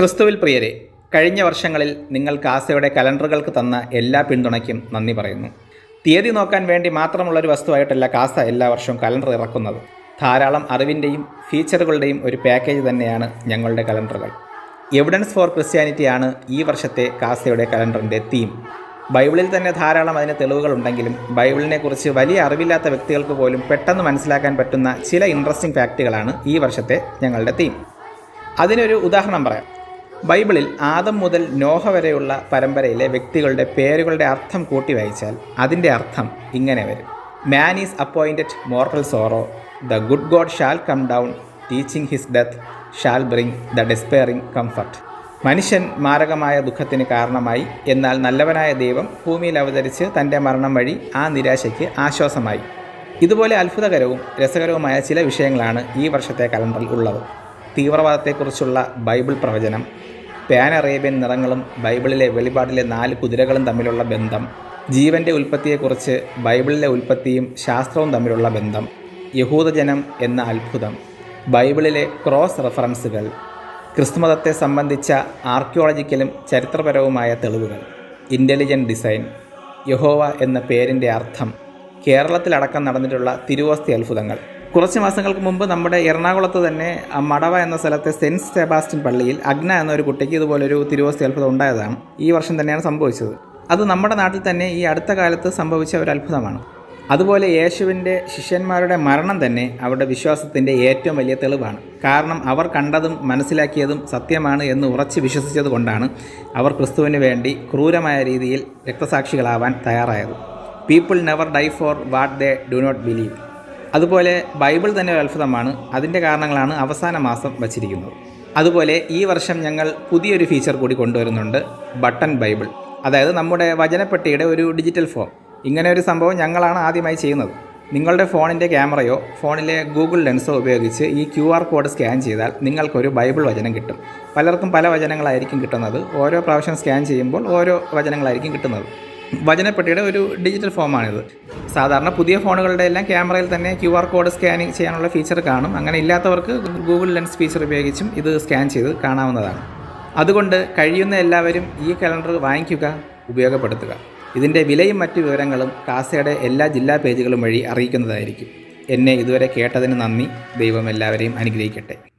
ക്രിസ്തുവിൽ പ്രിയരെ കഴിഞ്ഞ വർഷങ്ങളിൽ നിങ്ങൾ കാസയുടെ കലണ്ടറുകൾക്ക് തന്ന എല്ലാ പിന്തുണയ്ക്കും നന്ദി പറയുന്നു. തീയതി നോക്കാൻ വേണ്ടി മാത്രമുള്ള ഒരു വസ്തുവായിട്ടല്ല കാസ എല്ലാ വർഷവും കലണ്ടർ ഇറക്കുന്നത്. ധാരാളം അറിവിന്റെയും ഫീച്ചറുകളുടെയും ഒരു പാക്കേജ് തന്നെയാണ് ഞങ്ങളുടെ കലണ്ടറുകൾ. എവിഡൻസ് ഫോർ ക്രിസ്ത്യാനിറ്റി ആണ് ഈ വർഷത്തെ കാസയുടെ കലണ്ടറിന്റെ തീം ബൈബിളിൽ തന്നെ ധാരാളം അതിന് തെളിവുകളുണ്ടെങ്കിലും ബൈബിളിനെക്കുറിച്ച് വലിയ അറിവില്ലാത്ത വ്യക്തികൾക്ക് പോലും പെട്ടെന്ന് മനസ്സിലാക്കാൻ പറ്റുന്ന ചില ഇൻട്രസ്റ്റിംഗ് ഫാക്റ്റുകളാണ് ഈ വർഷത്തെ ഞങ്ങളുടെ തീം അതിനൊരു ഉദാഹരണം പറയാം. ബൈബിളിൽ ആദം മുതൽ നോഹ വരെയുള്ള പരമ്പരയിലെ വ്യക്തികളുടെ പേരുകളുടെ അർത്ഥം കൂട്ടി വായിച്ചാൽ അതിന്റെ അർത്ഥം ഇങ്ങനെ വരും. Man is appointed mortal sorrow the good God shall come down teaching his death shall bring the despairing comfort മനുഷ്യൻ മാരകമായ ദുഃഖത്തിന് കാരണമായി എന്നാൽ നല്ലവനായ ദൈവം ഭൂമിയിൽ അവതരിച്ച് തന്റെ മരണം വഴി ആ നിരാശയ്ക്ക് ആശ്വാസമായി. ഇതുപോലെ അത്ഭുതകരവും രസകരവുമായ ചില വിഷയങ്ങളാണ് ഈ വർഷത്തെ കലണ്ടറിൽ ഉള്ളത്. തീവ്രവാദത്തെക്കുറിച്ചുള്ള ബൈബിൾ പ്രവചനം പാൻ അറേബ്യൻ നിറങ്ങളും ബൈബിളിലെ വെളിപാടിലെ നാല് കുതിരകളും തമ്മിലുള്ള ബന്ധം ജീവന്റെ ഉൽപ്പത്തിയെക്കുറിച്ച് ബൈബിളിലെ ഉൽപ്പത്തിയും ശാസ്ത്രവും തമ്മിലുള്ള ബന്ധം യഹൂദജനം എന്ന അത്ഭുതം ബൈബിളിലെ ക്രോസ് റെഫറൻസുകൾ ക്രിസ്തുമതത്തെ സംബന്ധിച്ച ആർക്കിയോളജിക്കലും ചരിത്രപരവുമായ തെളിവുകൾ ഇന്റലിജന്റ് ഡിസൈൻ യഹോവ എന്ന പേരിന്റെ അർത്ഥം കേരളത്തിലടക്കം നടന്നിട്ടുള്ള തിരുവസ്തി അത്ഭുതങ്ങൾ. കുറച്ച് മാസങ്ങൾക്ക് മുമ്പ് നമ്മുടെ എറണാകുളത്ത് തന്നെ മടവ എന്ന സ്ഥലത്തെ സെന്റ് സെബാസ്റ്റ്യൻ പള്ളിയിൽ അഗ്ന എന്ന ഒരു കുട്ടിക്ക് ഇതുപോലൊരു തിരുവോസ്തി അത്ഭുതം ഉണ്ടായതാണ് ഈ വർഷം തന്നെയാണ് സംഭവിച്ചത്. അത് നമ്മുടെ നാട്ടിൽ തന്നെ ഈ അടുത്ത കാലത്ത് സംഭവിച്ച ഒരു അത്ഭുതമാണ്. അതുപോലെ യേശുവിന്റെ ശിഷ്യന്മാരുടെ മരണം തന്നെ അവരുടെ വിശ്വാസത്തിന്റെ ഏറ്റവും വലിയ തെളിവാണ്. കാരണം അവർ കണ്ടതും മനസ്സിലാക്കിയതും സത്യമാണ് എന്ന് ഉറച്ച് വിശ്വസിച്ചത് കൊണ്ടാണ് അവർ ക്രിസ്തുവിന് വേണ്ടി ക്രൂരമായ രീതിയിൽ രക്തസാക്ഷികളാവാൻ തയ്യാറായത്. People never die for what they do not believe അതുപോലെ ബൈബിൾ തന്നെ ഒരു അത്ഭുതമാണ്. അതിന്റെ കാരണങ്ങളാണ് അവസാന മാസം വച്ചിരിക്കുന്നത്. അതുപോലെ ഈ വർഷം ഞങ്ങൾ പുതിയൊരു ഫീച്ചർ കൂടി കൊണ്ടുവരുന്നുണ്ട് ബട്ടൺ ബൈബിൾ. അതായത് നമ്മുടെ വചനപ്പെട്ടിയുടെ ഒരു ഡിജിറ്റൽ ഫോം ഇങ്ങനെ ഒരു സംഭവം ഞങ്ങളാണ് ആദ്യമായി ചെയ്യുന്നത്. നിങ്ങളുടെ ഫോണിന്റെ ക്യാമറയോ ഫോണിലെ ഗൂഗിൾ ലെൻസോ ഉപയോഗിച്ച് ഈ ക്യു ആർ കോഡ് സ്കാൻ ചെയ്താൽ നിങ്ങൾക്കൊരു ബൈബിൾ വചനം കിട്ടും. പലർക്കും പല വചനങ്ങളായിരിക്കും കിട്ടുന്നത്. ഓരോ പ്രാവശ്യം സ്കാൻ ചെയ്യുമ്പോൾ ഓരോ വചനങ്ങളായിരിക്കും കിട്ടുന്നത്. വചനപ്പെട്ടിയുടെ ഒരു ഡിജിറ്റൽ ഫോമാണിത്. സാധാരണ പുതിയ ഫോണുകളുടെ എല്ലാം ക്യാമറയിൽ തന്നെ ക്യു ആർ കോഡ് സ്കാനിങ് ചെയ്യാനുള്ള ഫീച്ചർ കാണും. അങ്ങനെ ഇല്ലാത്തവർക്ക് ഗൂഗിൾ ലെൻസ് ഫീച്ചർ ഉപയോഗിച്ചും ഇത് സ്കാൻ ചെയ്ത് കാണാവുന്നതാണ്. അതുകൊണ്ട് കഴിയുന്ന എല്ലാവരും ഈ കലണ്ടർ വാങ്ങിക്കുക ഉപയോഗപ്പെടുത്തുക. ഇതിന്റെ വിലയും മറ്റു വിവരങ്ങളും കാസയുടെ എല്ലാ ജില്ലാ പേജുകളും വഴി അറിയിക്കുന്നതായിരിക്കും. എന്നെ ഇതുവരെ കേട്ടതിന് നന്ദി. ദൈവം എല്ലാവരെയും അനുഗ്രഹിക്കട്ടെ.